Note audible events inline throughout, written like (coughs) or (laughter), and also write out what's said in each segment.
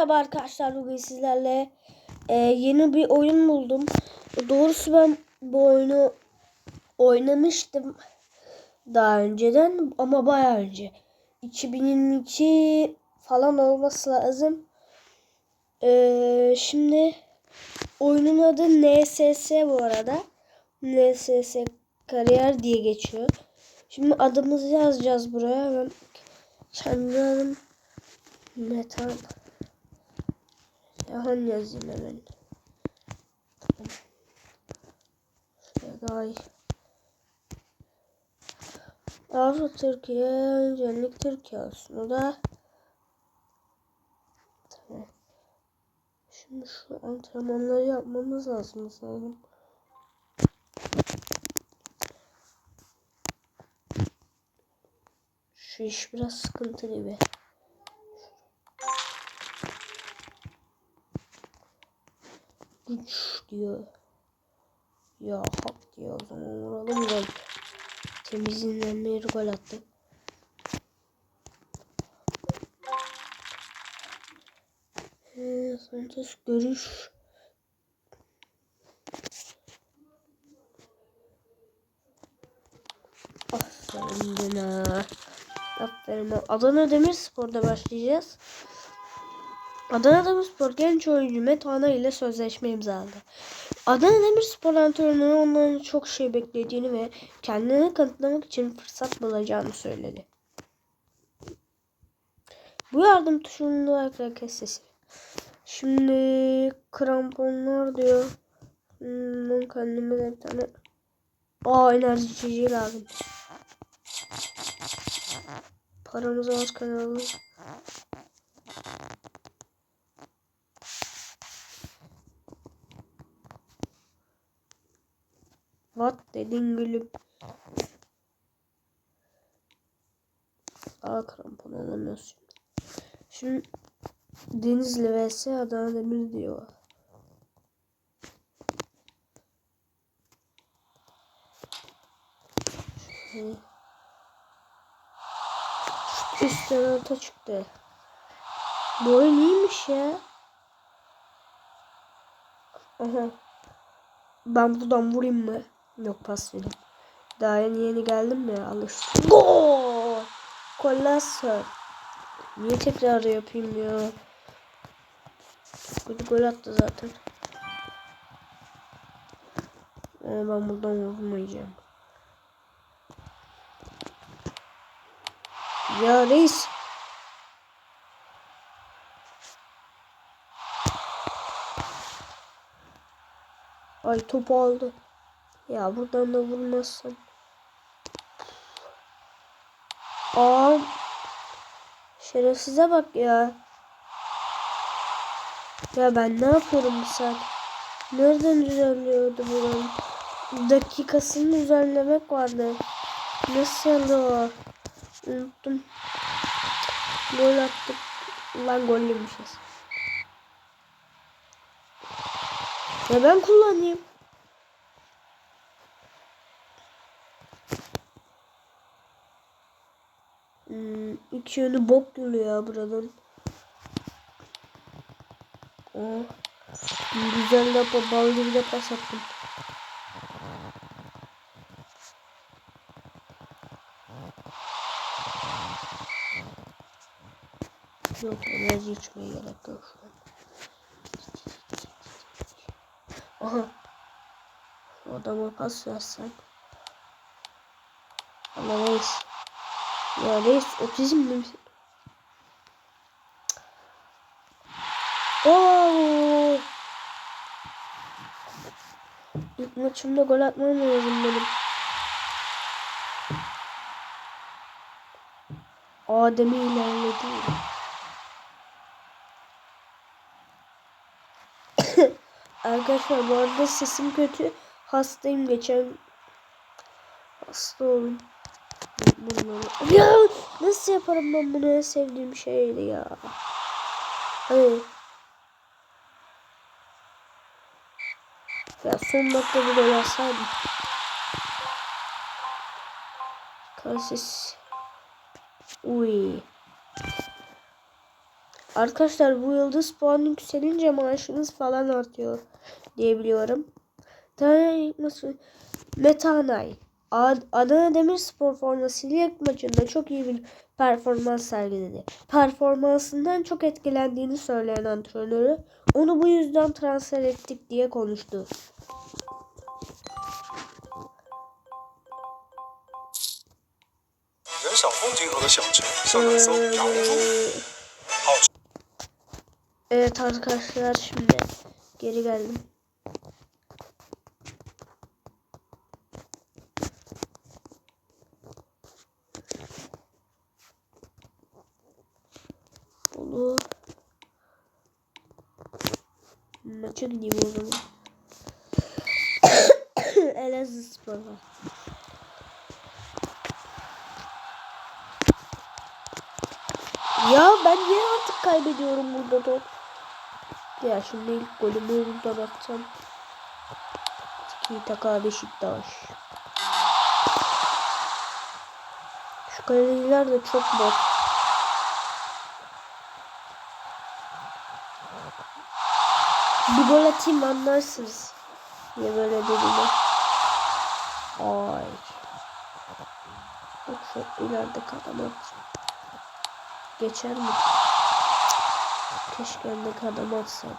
Merhaba arkadaşlar bugün sizlerle e, yeni bir oyun buldum. Doğrusu ben bu oyunu oynamıştım daha önceden ama bayağı önce. 2022 falan olması lazım. E, şimdi oyunun adı NSS bu arada. NSS kariyer diye geçiyor. Şimdi adımızı yazacağız buraya. Ben kendi adım Metan. Yalan yazayım hemen. Tamam. İyi. Avrupa Türkiye, Cenlik Türkiye olsun. O da tamam. Şimdi şu antrenmanları yapmamız lazım sanırım. Şu iş biraz sıkıntı gibi. Güç diyor. Ya hak diyor o zaman vuralım gol. Temizinden bir gol attı. Ee, görüş. Aferin bana. Aferin. Adana Demirspor'da başlayacağız. Adana Demirspor genç oyuncu Metehan'a ile sözleşme imzaladı. Adana Demirspor antrenörü ondan çok şey beklediğini ve kendini kanıtlamak için fırsat bulacağını söyledi. Bu yardım tuşunu like kes sesi. Şimdi kramponlar diyor. Hmm, kendime de bir tane Aa enerji içeceği lazım. Paramız az kanalı. What dedin gülüm? Aa krampon alamıyoruz şimdi. Şimdi Denizli vs Adana Demir diyor. Şöyle. Üstten orta çıktı. Bu oyun iyiymiş ya. Aha. Ben buradan vurayım mı? Yok pas vereyim. Daha yeni yeni geldim ya alıştım. Gol! Kolasör. Niye tekrar yapayım ya? Bir gol attı zaten. Ee, ben buradan vurmayacağım. Ya reis. Ay topu aldı. Ya buradan da vurmazsan. Aa. Şerefsize bak ya. Ya ben ne yapıyorum bu saat? Nereden düzenliyordu buranın? Dakikasını düzenlemek vardı. Nasıl o? Unuttum. Gol attık. Lan gollüymüşüz. Ya ben kullanayım. Hmm, iki yönü bok geliyor ya buradan. Oh. Güzel de bal gibi de pas attım. Yok içmeye gerek yok şu an. Aha. Adama pas versen. Ama reis. Ya reis otizmli misin? Oo. İlk maçımda gol atmam lazım benim. Adem'i ilerledi. (coughs) Arkadaşlar bu arada sesim kötü. Hastayım geçen. Hasta oldum. Bunları. Ya nasıl yaparım ben bunu en sevdiğim şeydi ya. Hayır. Ya son dakika bir de yazsaydım. Kasis. Uy. Arkadaşlar bu yıldız puanı yükselince maaşınız falan artıyor diyebiliyorum. Tane nasıl? Metanay. Adana Demirspor formasıyla ilk maçında çok iyi bir performans sergiledi. Performansından çok etkilendiğini söyleyen antrenörü onu bu yüzden transfer ettik diye konuştu. Ee, evet arkadaşlar şimdi geri geldim. Maça gideyim o zaman. (coughs) Elazığ Spor'a. Ya ben niye artık kaybediyorum burada top? Ya şimdi ilk golümü buradan atacağım. Tiki taka Beşiktaş. Şu kaleciler de çok bot. Bir gol atayım anlarsınız. Niye böyle dediğimi. Ay. Bak şu ileride atacağım. Geçer mi? Keşke öndeki adamı atsaydım.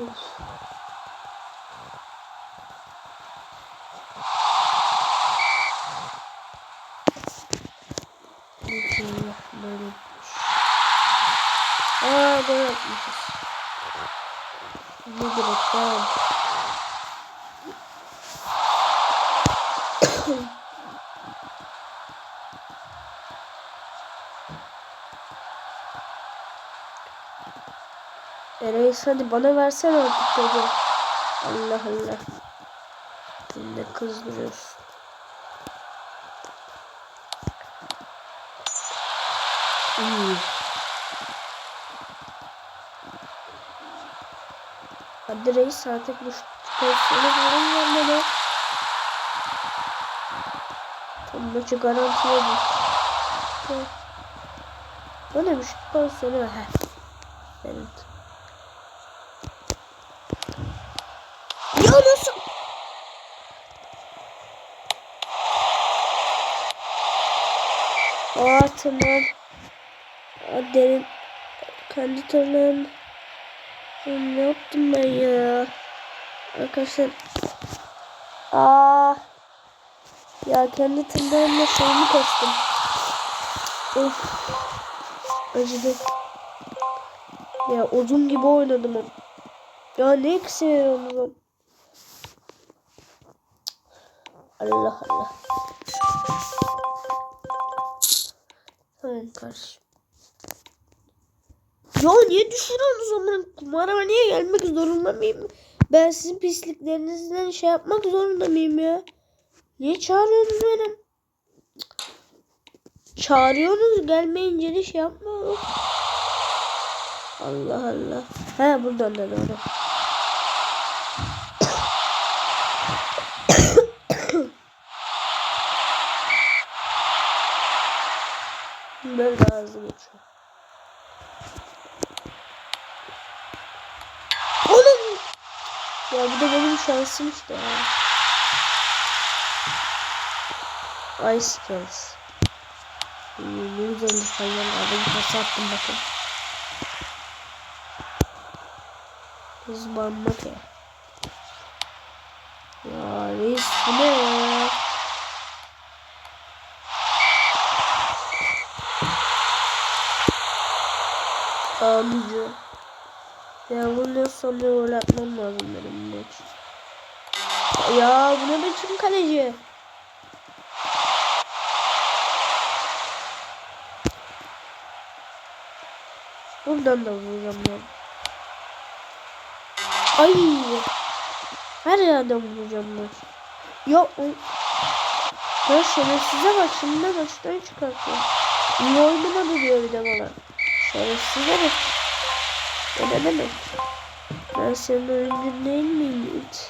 Of. Böyle Aa gol atmışız. Ne direkten. (coughs) E reis hadi bana versene artık topu. Allah Allah. De kızdırıyorsun. İyi. Hadi reis artık bu pozisyonu vurun bana. Tam maçı garantiledik. Bu ne bir şut pozisyonu? Heh. Evet. Ya nasıl? Aa tamam. Derin. Kendi tırnağım. Ne yaptım ben ya? Arkadaşlar. Aa. Ya kendi tırnağımla şeyimi kestim. Of. Acıdı. Ya uzun gibi oynadım ama. Ya ne eksi veriyorum Allah Allah. Tamam kardeşim. Ya niye düşürüyorsunuz zaman? Kumara niye gelmek zorunda mıyım? Ben sizin pisliklerinizden şey yapmak zorunda mıyım ya? Niye çağırıyorsunuz beni? Çağırıyorsunuz gelmeyince de şey yapmıyorum. Allah Allah. He buradan da doğru. (coughs) Böyle daha hızlı geçiyor. Oğlum! Ya bu da benim şansım işte ya. Ice Skills. Bir sayılar var. Ben pas attım bakın. Hızlanmak ya. Ya reis bu ne ya? Ağlayacağım. Ya bundan sonra gol atmam lazım benim bu maç. Ya bu ne biçim kaleci? Buradan da vuracağım ya. Ay. Her yerden vuracağım ben. Ya o... Ya şerefsize bak şimdi maçtan çıkartıyor. İyi oynamadı diyor bir de bana. Şerefsize bak. Bana (coughs) ne? Ben senin öldün değil miyim hiç?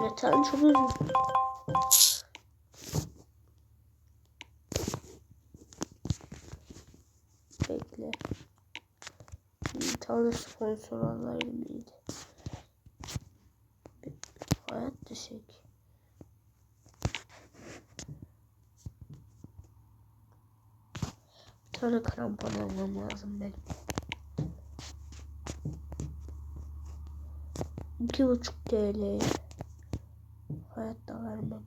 Metan çok üzüldüm. Bekle. Bir tane sponsor alayım iyiydi. Hayat düşük. Tane krampon almam lazım benim. İki buçuk TL. Hayatta vermem.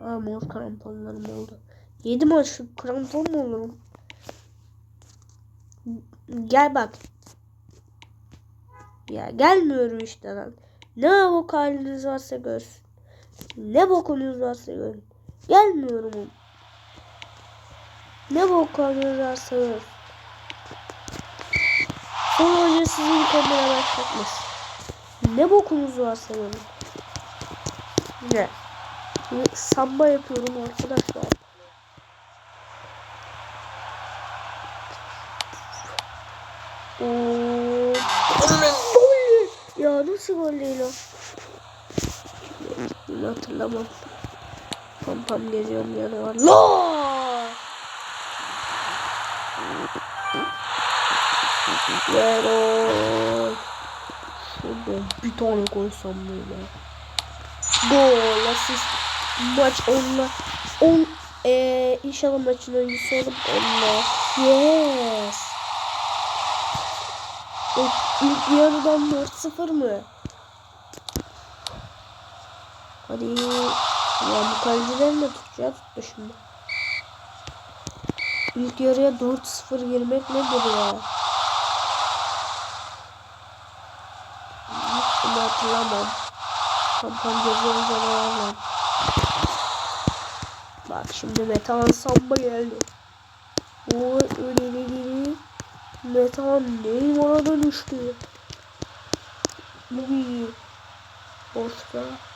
Aa mor kramponlarım oldu. Yedi maçlık krampon mu olurum? Gel bak. Ya gelmiyorum işte lan. Ne bok haliniz varsa görsün. Ne bokunuz varsa görün. Gelmiyorum. Ne varsa görsün. Sonra hoca sizin kamera başlatmaz. Ne bokunuz varsa görün. Ne? Samba yapıyorum arkadaşlar. Oo. Ya nasıl o? Bunu hatırlamam. Pam pam geziyorum. La! Ver o. Şuradan bir tane koysam böyle. Gol, asist. Maç onunla. On, ee, inşallah maçın oyuncusu olup onunla. Yes. İlk, ilk yarıdan 4-0 mı? Hadi. Ya bu kalecilerini de tutacağı tuttu şimdi. İlk yarıya 4-0 girmek nedir ya? Hiç bunu hatırlamam. Kampam geziyorum canavarlar. Bak şimdi Metehan Samba geldi. O öyle öyle Metehan Neymar'a dönüştü. Bu iyi. Boşta.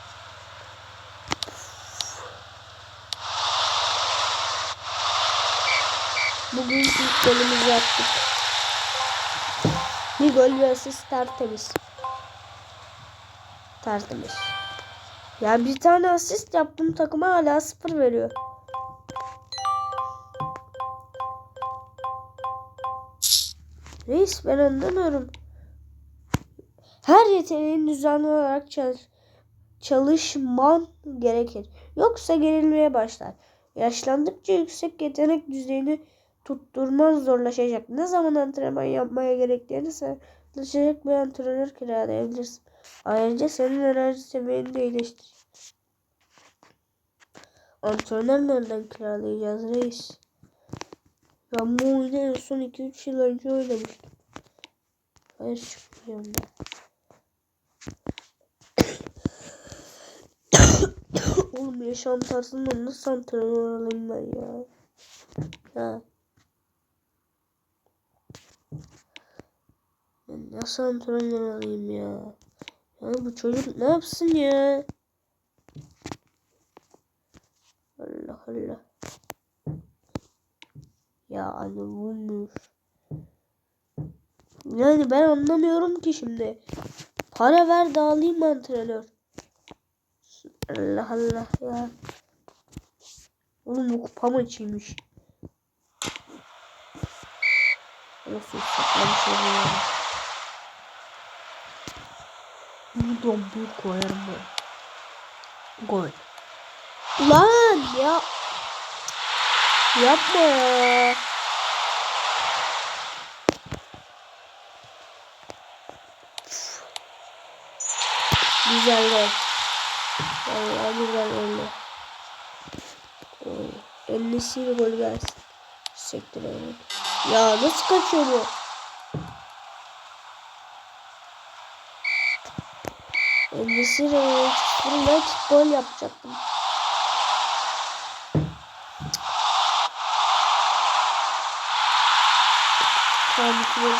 Bugün ilk golümüzü yaptık. Bir gol ve asist tertemiz. Tertemiz. Ya bir tane asist yaptım takıma hala sıfır veriyor. Reis ben anlamıyorum. Her yeteneğin düzenli olarak çalış çalışman gerekir. Yoksa gerilmeye başlar. Yaşlandıkça yüksek yetenek düzeyini tutturman zorlaşacak. Ne zaman antrenman yapmaya gerektiğini çalışacak bir antrenör kiralayabilirsin. Ayrıca senin enerji seviyeni de iyileştirecek. Antrenör nereden kiralayacağız reis? Ben bu oyunu en son 2-3 yıl önce oynamıştım. Hayır çıkmayacağım ben. (coughs) Oğlum yaşam tarzında nasıl antrenör alayım ben ya? Ha. Ben nasıl antrenör alayım ya? Ya bu çocuk ne yapsın ya? Allah Allah. Ya anne bulmuş. Yani ben anlamıyorum ki şimdi. Para ver de alayım antrenör. Allah Allah ya. Oğlum bu kupa maçıymış. Nasıl saklamış oluyor. Buradan bir koyarım ben. Gol. Lan ya. Yapma ya. Güzel gol. Vallahi güzel oldu. 50'si gol gelsin. Sektir evet. Ya nasıl kaçıyor bu? Endisi ben gol yapacaktım. Tamam güzel.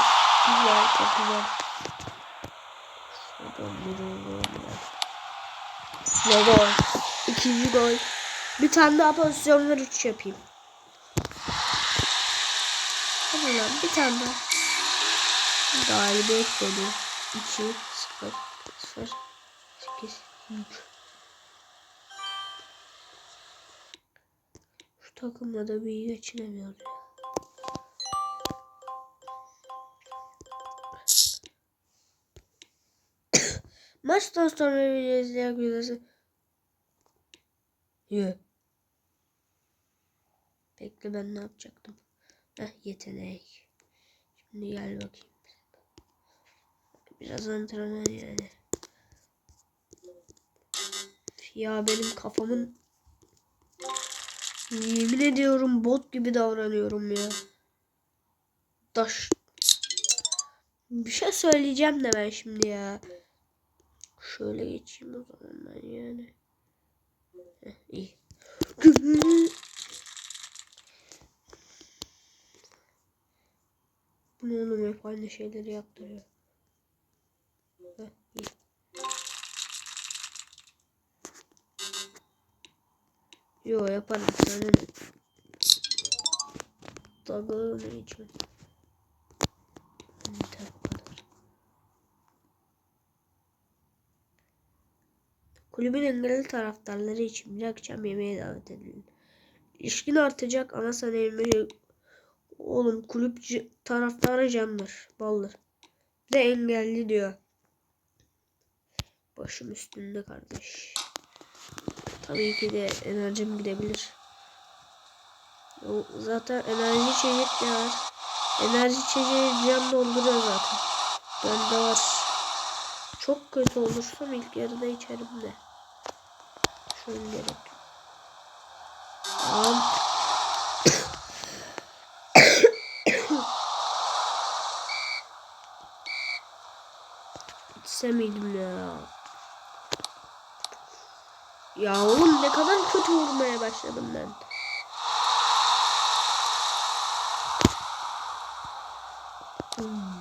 Güzel güzel. Şuradan bir gol. İkinci gol. Bir tane daha pozisyonlar 3 yapayım. Tamam bir tane daha. Galibiyet dedi. 2 0 0 8 3 Şu takımla da bir geçinemiyor ya. (coughs) Maçtan sonra video izleyebilirsiniz. Yok. Bekle ben ne yapacaktım. Heh yetenek. Şimdi gel bakayım. Biraz antrenman yani. Ya benim kafamın Yemin ediyorum bot gibi davranıyorum ya. Daş. Bir şey söyleyeceğim de ben şimdi ya. Şöyle geçeyim o zaman ben yani. Heh, iyi. Bu ne oğlum hep aynı şeyleri yaptırıyor. Yo yaparım sana ne? Dalgalı mı için? Yeter bu kadar. Kulübün engelli taraftarları için bir akşam yemeğe davet edildi. İlişkin artacak ama sana yemeği... Oğlum kulüp taraftarı candır, baldır. Bir De engelli diyor. Başım üstünde kardeş. Tabii ki de enerjim gidebilir. Zaten enerji içecek de var. Enerji içeceği can dolduruyor zaten. Bende var. Çok kötü olursam ilk yarıda içerim de. Şöyle gerek. Tamam. İçse miydim ya? Ya oğlum ne kadar kötü vurmaya başladım ben. Hmm.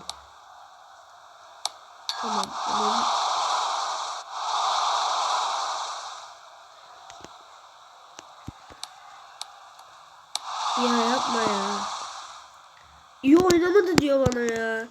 Tamam. Tamam. Ya yapma ya. İyi oynamadı diyor bana ya.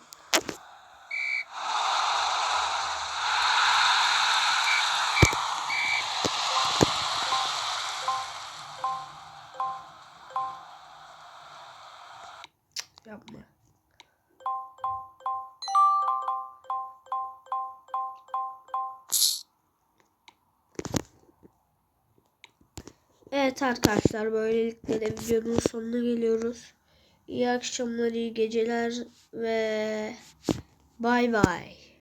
Evet arkadaşlar böylelikle de videonun sonuna geliyoruz. İyi akşamlar, iyi geceler ve bay bay.